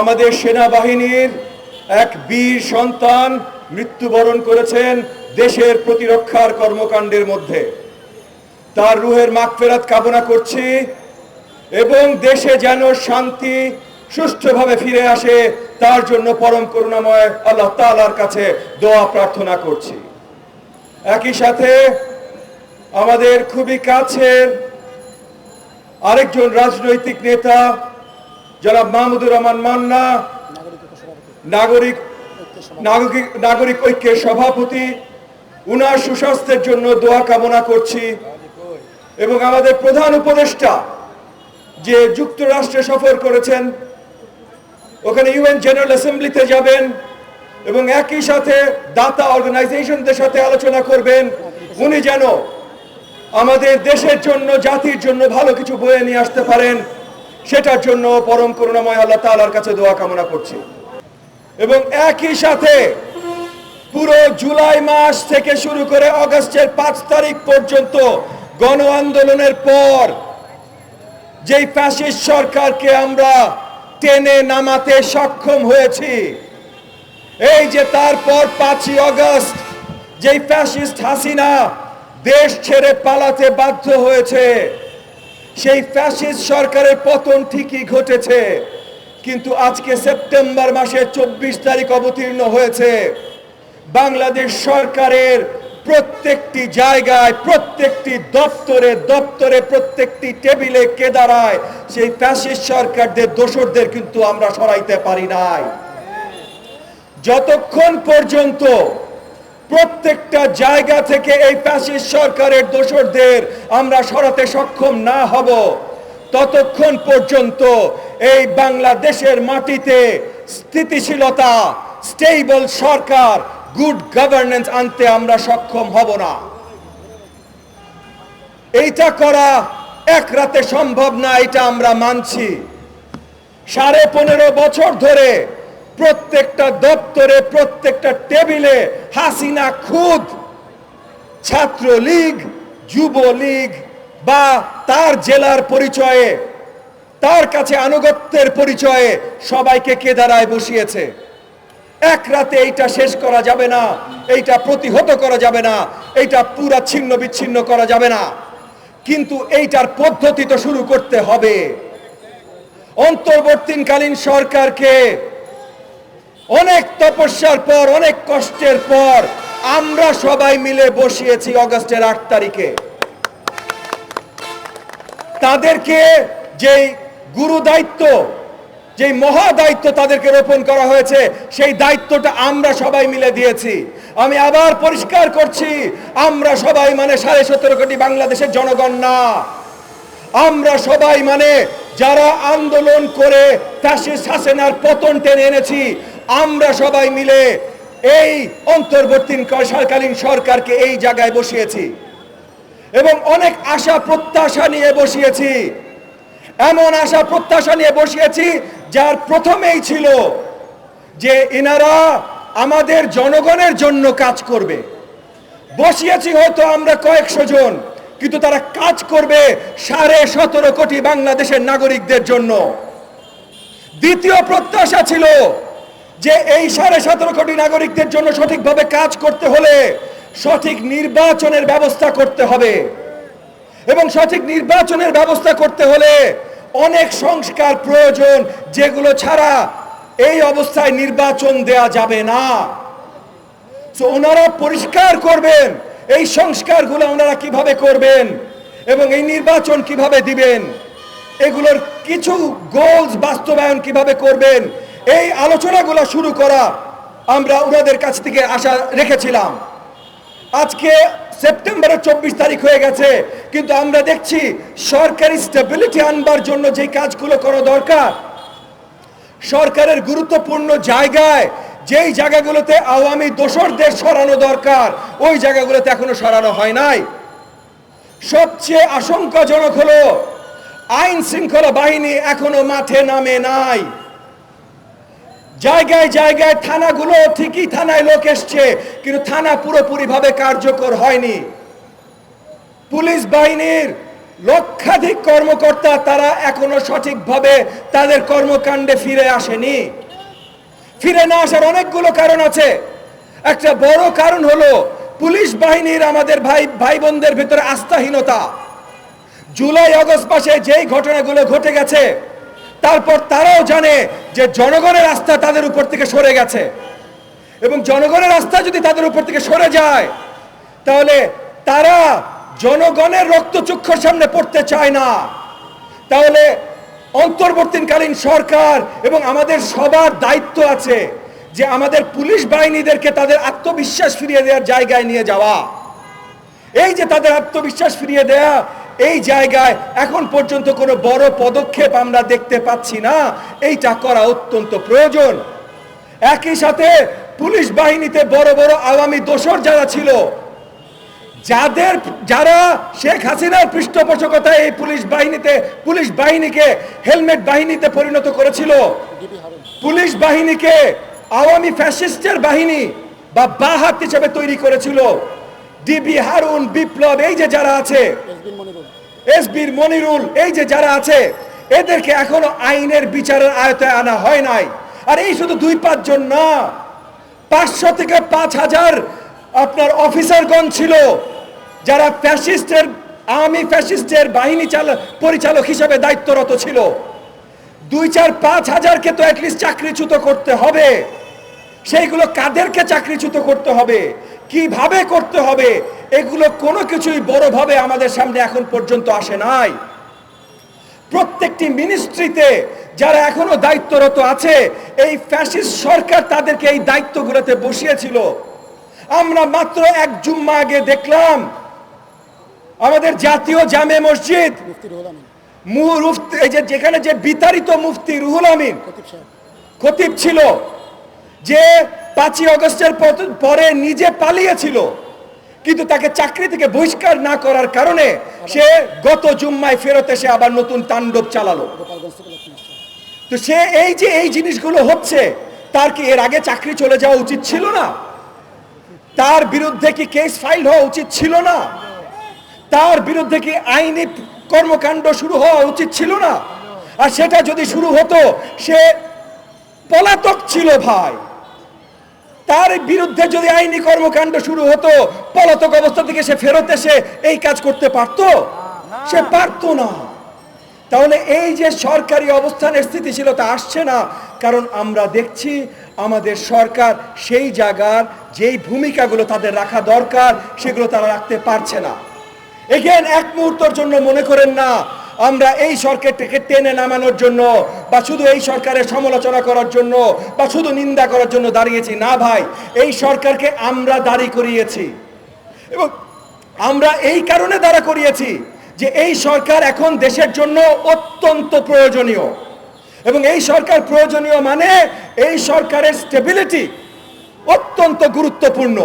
আমাদের সেনাবাহিনীর এক বীর সন্তান মৃত্যুবরণ করেছেন দেশের প্রতিরক্ষার কর্মকাণ্ডের মধ্যে। তার রুহের মাগফেরাত কামনা করছি এবং দেশে যেন শান্তি সুষ্ঠুভাবে ফিরে আসে, তার জন্য পরম করুণাময় আল্লাহ তালার কাছে দোয়া প্রার্থনা করছি। একই সাথে আমাদের খুবই কাছের আরেকজন রাজনৈতিক নেতা জনাব মাহমুদুর রহমান মান্না, নাগরিক নাগরিক নাগরিক ঐক্যের সভাপতি, উনার সুস্বাস্থ্যের জন্য দোয়া কামনা করছি। এবং আমাদের প্রধান উপদেষ্টা যে যুক্তরাষ্ট্রে সফর করেছেন, ওখানে ইউএন জেনারেল অ্যাসেম্বলিতে যাবেন এবং একই সাথে দাতা অর্গানাইজেশনদের সাথে আলোচনা করবেন। উনি যেন আমাদের দেশের জন্য, জাতির জন্য ভালো কিছু বয়ে নিয়ে আসতে পারেন। সেটার জন্য পরম করুণাময় আল্লাহ তাআলার কাছে দোয়া কামনা করছি। এবং একই সাথে পুরো জুলাই মাস থেকে শুরু করে অগস্টের পাঁচ তারিখ পর্যন্ত গণ আন্দোলনের পর যেই ফ্যাসিস্ট সরকারকে আমরা টেনে নামাতে সক্ষম হয়েছি, এই যে তারপর পাঁচই অগস্ট যেই ফ্যাসিস্ট হাসিনা দেশ ছেড়ে পালাতে বাধ্য হয়েছে সেই ফ্যাসিস্ট সরকারের পতন ঠিকই ঘটেছে, কিন্তু আজকে সেপ্টেম্বর মাসের চব্বিশ তারিখ অবতীর্ণ হয়েছে। বাংলাদেশ সরকারের প্রত্যেকটি জায়গায়, প্রত্যেকটি দপ্তরে দপ্তরে প্রত্যেকটি টেবিলে কে দাঁড়ায়, সেই ফ্যাসিস্ট সরকারদের দোষরদের কিন্তু আমরা সরাইতে পারি নাই। যতক্ষণ পর্যন্ত প্রত্যেকটা জায়গা থেকে এই ফ্যাসিস্ট সরকারের দোষরদের আমরা সরাতে সক্ষম না হব। ততক্ষণ পর্যন্ত এই বাংলাদেশের মাটিতে স্থিতিশীলতা স্টেবল সরকার গুড গভর্নেন্স আনতে আমরা সক্ষম হব না। এইটা করা এক রাতে সম্ভব না, এটা আমরা মানছি। সাড়ে পনেরো বছর ধরে প্রত্যেকটা দপ্তরে, প্রত্যেকটা টেবিলে হাসিনা খুদ, ছাত্রলীগ, যুবলীগ বা তার জেলার পরিচয়ে, তার কাছে আনুগত্যের পরিচয়ে সবাইকে কেদারায় বসিয়েছে? এক রাতে এইটা শেষ করা যাবে না, এইটা প্রতিহত করা যাবে না, এইটা পুরা ছিন্ন বিচ্ছিন্ন করা যাবে না। কিন্তু এইটার পদ্ধতি তো শুরু করতে হবে। অন্তর্বর্তীকালীন সরকারকে অনেক তপস্যার পর, অনেক কষ্টের পর আমরা সবাই মিলে বসিয়েছি অগস্টের আট তারিখে। তাদেরকে যেই গুরু দায়িত্ব যে মহা দায়িত্ব তাদেরকে রোপণ করা হয়েছে, সেই দায়িত্বটা আমরা সবাই মিলে দিয়েছি। আমি আবার পরিষ্কার করছি, আমরা সবাই মানে সাড়ে সতেরো কোটি বাংলাদেশের জনগণ না। আমরা সবাই মানে যারা আন্দোলন করে ফ্যাসিস্ট হাসিনার পতন টেনে এনেছি আমরা সবাই মিলে এই অন্তর্বর্তী সরকালীন সরকারকে এই জায়গায় বসিয়েছি এবং অনেক আশা প্রত্যাশা নিয়ে বসিয়েছি। এমন আশা প্রত্যাশা নিয়ে বসিয়েছি যার প্রথমেই ছিল যে এনারা আমাদের জনগণের জন্য কাজ করবে। বসিয়েছি হয়তো আমরা কয়েকশো জন, কিন্তু তারা কাজ করবে সাড়ে সতেরো কোটি বাংলাদেশের নাগরিকদের জন্য। দ্বিতীয় প্রত্যাশা ছিল যে এই সাড়ে সতেরো কোটি নাগরিকদের জন্য সঠিকভাবে কাজ করতে হলে সঠিক নির্বাচনের ব্যবস্থা করতে হবে। এবং সঠিক নির্বাচনের ব্যবস্থা করতে হলে অনেক সংস্কার প্রয়োজন যেগুলো ছাড়া এই অবস্থায় নির্বাচন দেয়া যাবে না। তো ওনারা পরিষ্কার করবেন এই সংস্কারগুলো ওনারা কীভাবে করবেন এবং এই নির্বাচন কীভাবে দিবেন, এগুলোর কিছু গোলস বাস্তবায়ন কীভাবে করবেন এই আলোচনাগুলো শুরু করা আমরা ওনাদের কাছ থেকে আশা রেখেছিলাম। আজকে সেপ্টেম্বরের চব্বিশ তারিখ হয়ে গেছে, কিন্তু আমরা দেখছি সরকারি স্টেবিলিটি আনবার জন্য যে কাজগুলো করা দরকার, সরকারের গুরুত্বপূর্ণ জায়গায় যেই জায়গাগুলোতে আওয়ামী দোসরদের সরানো দরকার, ওই জায়গাগুলোতে এখনও সরানো হয় নাই। সবচেয়ে আশঙ্কাজনক হলো, আইন শৃঙ্খলা বাহিনী এখনও মাঠে নামে নাই। জায়গায় জায়গায় থানাগুলো ঠিকই থানায় লোক এসছে, কিন্তু থানা পুরোপুরি ভাবে কার্যকর হয়নি। পুলিশ বাহিনীর লক্ষাধিক কর্মকর্তা তারা এখনও সঠিকভাবে তাদের কর্মকাণ্ডে ফিরে আসেনি। ফিরে না আসার অনেকগুলো কারণ আছে। একটা বড় কারণ হলো, পুলিশ বাহিনীর আমাদের ভাই ভাই বোনদের ভিতরে আস্থাহীনতা। জুলাই, আগস্ট মাসে যেই ঘটনাগুলো ঘটে গেছে তারপর তারাও জানে যে জনগণের আস্থা তাদের উপর থেকে সরে গেছে। এবং জনগণের আস্থা যদি তাদের উপর থেকে সরে যায়, তাহলে তারা জনগণের রক্তচক্ষুর সামনে পড়তে চায় না। তাহলে অন্তর্বর্তীকালীন সরকার এবং আমাদের সবার দায়িত্ব আছে যে আমাদের পুলিশ বাহিনীদেরকে তাদের আত্মবিশ্বাস ফিরিয়ে দেওয়ার জায়গায় নিয়ে যাওয়া। এই যে তাদের আত্মবিশ্বাস ফিরিয়ে দেয়া এই জায়গায় এখন পর্যন্ত কোনো বড় পদক্ষেপ আমরা দেখতে পাচ্ছি না। এইটা করা অত্যন্ত প্রয়োজন। একই সাথে পুলিশ বাহিনীতে বড় বড় আওয়ামী দোসর যারা ছিল, যাদের, যারা শেখ হাসিনার পৃষ্ঠপোষকতায় এই পুলিশ বাহিনীতে, পুলিশ বাহিনীকে, হেলমেট বাহিনীতে পরিণত করেছিল। পুলিশ বাহিনীকে আওয়ামী ফ্যাসিস্টের বাহিনী বা বাহাত হিসেবে তৈরি করেছিল। ডিবি হারুন বিপ্লব, এই যে যারা আছে, এসবির মনিরুল, এই যে যারা আছে, এদেরকে এখনও আইনের বিচারের আয়তায় আনা হয় নাই। আর এই শুধু দুই পাঁচজন না, পাঁচশো থেকে পাঁচ হাজার আপনার অফিসারগণ ছিল, যারা ফ্যাসিস্টের আর্মি ফ্যাসিস্টের বাহিনী চালক পরিচালক হিসেবে দায়িত্বরত ছিল। দুই চার পাঁচ হাজারকে তো অ্যাটলিস্ট চাকরিচ্যুত করতে হবে। সেইগুলো কাদেরকে চাকরিচ্যুত করতে হবে? কীভাবে করতে হবে? এগুলো কোনো কিছুই বড়ভাবে আমাদের সামনে এখন পর্যন্ত আসে নাই। প্রত্যেকটি মিনিস্ট্রিতে যারা এখনও দায়িত্বরত আছে এই ফ্যাসিস্ট সরকার তাদেরকে এই দায়িত্বগুলোতে বসিয়েছিল। আমরা মাত্র এক জুম্মা আগে দেখলাম আমাদের জাতীয় জামে মসজিদ যেখানে যে বিতাড়িত মুফতি রুহুল আমিন খতিব ছিল যে পাঁচই অগস্টের পরে নিজে পালিয়েছিল। কিন্তু তাকে চাকরি থেকে বহিষ্কার না করার কারণে সে গত জুম্মায় ফেরত এসে আবার নতুন তাণ্ডব চালালো। তো সে এই যে এই জিনিসগুলো হচ্ছে, তার কি এর আগে চাকরি চলে যাওয়া উচিত ছিল না? তার বিরুদ্ধে কি কেস ফাইল হওয়া উচিত ছিল না? তার বিরুদ্ধে কি আইনি কর্মকাণ্ড শুরু হওয়া উচিত ছিল না? আর সেটা যদি শুরু হতো, সে পলাতক ছিল ভাই। তার বিরুদ্ধে যদি আইনি কর্মকাণ্ড শুরু হতো পলাতক অবস্থা থেকে সে ফেরত এসে এই কাজ করতে পারতো? সে পারতো না। তাহলে এই যে সরকারি অবস্থানের স্থিতিশীলতা আসছে না কারণ আমরা দেখছি আমাদের সরকার সেই জায়গার যেই ভূমিকাগুলো তাদের রাখা দরকার সেগুলো তারা রাখতে পারছে না। এগেন এক মুহূর্তের জন্য মনে করেন না আমরা এই সরকারটাকে টেনে নামানোর জন্য বা শুধু এই সরকারের সমালোচনা করার জন্য বা শুধু নিন্দা করার জন্য দাঁড়িয়েছি, না ভাই, এই সরকারকে আমরা দাঁড়ি করিয়েছি। এবং আমরা এই কারণে দাঁড়া করিয়েছি যে এই সরকার এখন দেশের জন্য অত্যন্ত প্রয়োজনীয়। এবং এই সরকার প্রয়োজনীয় মানে এই সরকারের স্টেবিলিটি অত্যন্ত গুরুত্বপূর্ণ।